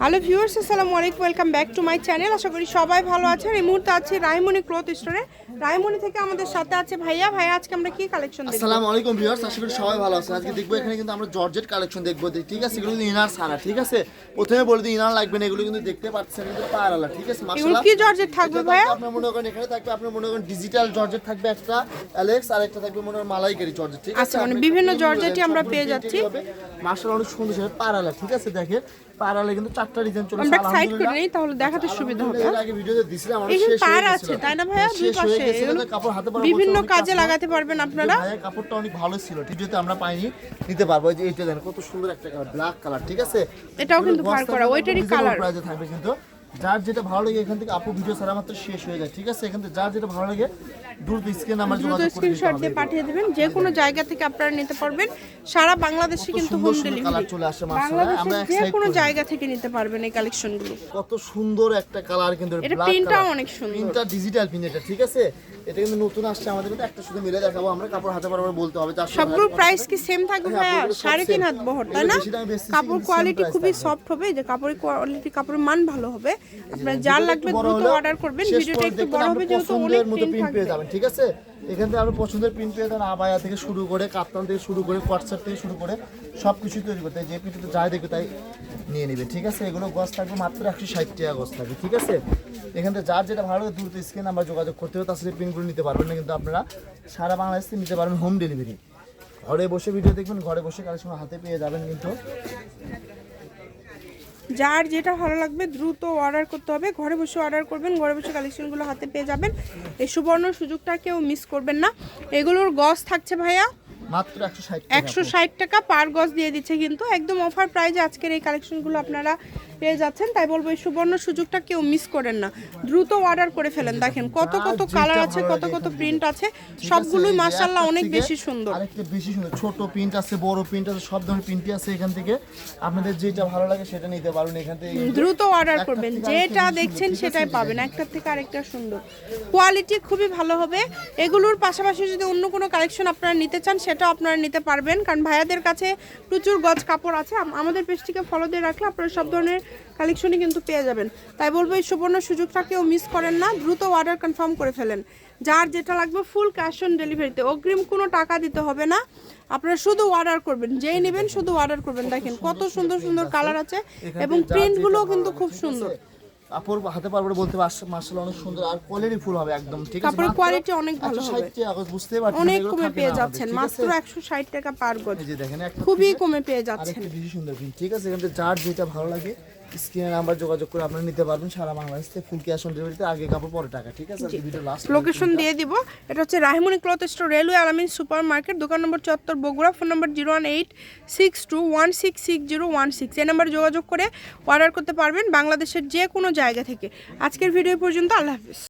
Hello viewers আসসালামু আলাইকুম welcome back to my channel আশা করি সবাই ভালো আছেন। এই মুহূর্তে আছে রায়মণি ক্লথ স্টোরে রায়মণি থেকে আমাদের সাথে আছে ভাইয়া। ভাইয়া আজকে আমরা কি কালেকশন দেখব? আসসালামু আলাইকুম ভিউয়ার্স আশা করি সবাই ভালো আছেন। আজকে দেখব এখানে কিন্তু আমরা জর্জেট কালেকশন দেখব। ঠিক আছে এগুলো ইনার সারা ঠিক আছে? প্রথমে বলে দিই ইনার লাগবে না এগুলো কিন্তু দেখতে পাচ্ছেন কিন্তু পারালা ঠিক আছে? মাশাআল্লাহ। কি জর্জেট থাকবে ভাইয়া? আপনার মনে করেন এখানে থাকবে আপনার মনে করেন ডিজিটাল জর্জেট থাকবে একটা অ্যালেক্স আর একটা থাকবে মনে করেন মালাইকারি জর্জেট ঠিক আছে? আচ্ছা, মানে বিভিন্ন জর্জেটই আমরা পেয়ে যাচ্ছি। মাশাআল্লাহ অনেক সুন্দর সেটা পারালা ঠিক আছে? দেখেন পারালা কিন্তু চারটা ডিজাইন চলে আমরা সাইড করে নেই তাহলে দেখাতে সুবিধা হবে। আগে ভিডিওতে দিছিলাম আমরা শেষ হয়ে তার আছে তাই না ভাইয়া? দুই পাশে কাপড় হাতে পারা বিভিন্ন কাজে লাগাতে পারবেন আপনারা। ভাইয়া কাপড়টা অনেক ভালো ছিল ভিডিওতে আমরা পাইনি নিতে পারব। এই যে এইটা দেখেন কত সুন্দর একটা কালার ব্ল্যাক কালার ঠিক আছে? এটাও কিন্তু ফার করা, ওইটারই কালার colour। থাকবে কিন্তু। যার যেটা ভালো লাগে এখান থেকে আপু ভিডিও ছাড়া মাত্র শেষ হয়ে যায় ঠিক আছে? এখান থেকে যার যেটা ভালো লাগে দ্রুত স্ক্রিন দ্রুত নিতে স্ক্রিনশট দিয়ে পাঠিয়ে দেবেন যে কোনো জায়গা থেকে আপনারা নিতে পারবেন। সারা বাংলাদেশে কিন্তু হোম ডেলিভারি চলে আসে মাশাআল্লাহ। আমরা যে কোনো জায়গা থেকে নিতে পারবেন এই কালেকশনগুলো কত সুন্দর একটা কালার কিন্তু এটা color। অনেক সুন্দর। প্রিন্টটা ডিজিটাল প্রিন্ট এটা ঠিক আছে? এটা কিন্তু নতুন আসছে আমাদের কিন্তু একটা শুধু মিলে দেখাবো আমরা কাপড় হাতে পারব বলতে হবে চারশো সবগুলোর প্রাইস কি সেম থাকবে হ্যাঁ, ভাইয়া? সাড়ে তিন। হাত বহর তাই না? কাপড় কোয়ালিটি খুবই সফট হবে যে কাপড়ের কোয়ালিটি কাপড়ের মান ভালো হবে। আপনার যার লাগবে দ্রুত অর্ডার করবেন। ভিডিওটা একটু বড় হবে যেহেতু অনেক প্রিন্ট পেয়ে যাবেন ঠিক আছে? এখান থেকে আপনার পছন্দের প্রিন্ট পেয়ে যাবেন আবায়া থেকে শুরু করে কাপ্তান থেকে শুরু করে থেকে শুরু করে সব কিছু তৈরি করতে যে প্রিন্টটা যাই দেখবে তাই নিয়ে নেবে ঠিক আছে? এগুলো গছ থাকবে মাত্র একশো ষাট টাকা গছ থাকবে ঠিক আছে? এখান থেকে যার যেটা ভালো দ্রুত স্ক্রিন নাম্বার যোগাযোগ করতে হবে তার সাথে প্রিন্টগুলো নিতে পারবেন না কিন্তু আপনারা সারা বাংলাদেশ থেকে নিতে পারবেন হোম ডেলিভারি ঘরে বসে ভিডিও দেখবেন ঘরে বসে কালেকশন হাতে পেয়ে যাবেন কিন্তু যার যেটা ভালো লাগবে দ্রুত অর্ডার করতে হবে। ঘরে বসে অর্ডার করবেন ঘরে বসে কালেকশনগুলো হাতে পেয়ে যাবেন। এই সুবর্ণ সুযোগটা কেউ মিস করবেন না। এগুলোর গস থাকছে ভাইয়া। মাত্র একশো ষাট টাকা। পার গজ দিয়ে দিচ্ছে কিন্তু। একদম অফার প্রাইজে আজকের এই কালেকশনগুলো আপনারা পেয়ে যাচ্ছেন তাই বলব এই সুবর্ণ সুযোগটা কেউ মিস করেন না। দ্রুত অর্ডার করে ফেলেন। দেখেন কত কত কালার আছে কত কত প্রিন্ট আছে সবগুলোই একটার অনেক বেশি সুন্দর। আরেকটা বেশি সুন্দর ছোট প্রিন্ট আছে বড় প্রিন্ট আছে সব ধরনের প্রিন্টই আছে এখান থেকে। আপনাদের যেটা ভালো লাগে সেটা নিতে পারবেন এখান থেকে। দ্রুত অর্ডার করবেন। যেটা দেখছেন সেটাই পাবেন। একটার থেকে আরেকটা সুন্দর। কোয়ালিটি খুবই ভালো হবে। এগুলোর পাশাপাশি যদি অন্য কোনো কালেকশন আপনারা নিতে চান সেটাও আপনারা নিতে পারবেন। কারণ ভাইয়াদের কাছে প্রচুর গজ কাপড় আছে। আমাদের পেজটিকে ফলো দিয়ে রাখলে আপনারা সব ধরনের কালেকশনই কিন্তু পেয়ে যাবেন। তাই বলব এই সুবর্ণ সুযোগটা কেউ মিস করেন না দ্রুত অর্ডার কনফার্ম করে ফেলেন। যার যেটা লাগবে ফুল ক্যাশ অন ডেলিভারিতে অগ্রিম কোনো টাকা দিতে হবে না। আপনারা শুধু অর্ডার করবেন যেই নেবেন শুধু অর্ডার করবেন। দেখেন কত সুন্দর সুন্দর কালার আছে এবং প্রিন্টগুলোও কিন্তু খুব সুন্দর। আছে? কাপড় হাতে পারব বলতে মার্শাল অনেক সুন্দর। আর কোয়ালিটি ফুল হবে একদম ঠিক আছে? কাপড়ের মাত্র অনেক ভালো 160 হবে। টাকা পারছেন অনেক কমে পেয়ে যাচ্ছেন ঠিক মাত্র আছে? একশো ষাট টাকা পার গজ। এই দেখেন খুবই কমে পেয়ে যাচ্ছেন। বেশি সুন্দর ঠিক আছে? এখান যার যেটা ভালো লাগে স্ক্রিনে নাম্বার যোগাযোগ করে আপনারা নিতে পারবেন সারা বাংলাদেশ থেকে ফুল ক্যাশ অন ডেলিভারিতে আগে কাপড় পরে টাকা ঠিক আছে? ভিডিও লাস্ট লোকেশন দিয়ে দিব। এটা হচ্ছে Rahimoni cloth store railway Alamin super market দোকান নম্বর চত্বর Bogura phone number zero one eight six two one six six zero one six এই নাম্বার যোগাযোগ করে অর্ডার করতে পারবেন বাংলাদেশের যে কোনো জায়গা থেকে। আজকের ভিডিও পর্যন্ত আল্লাহ হাফিজ।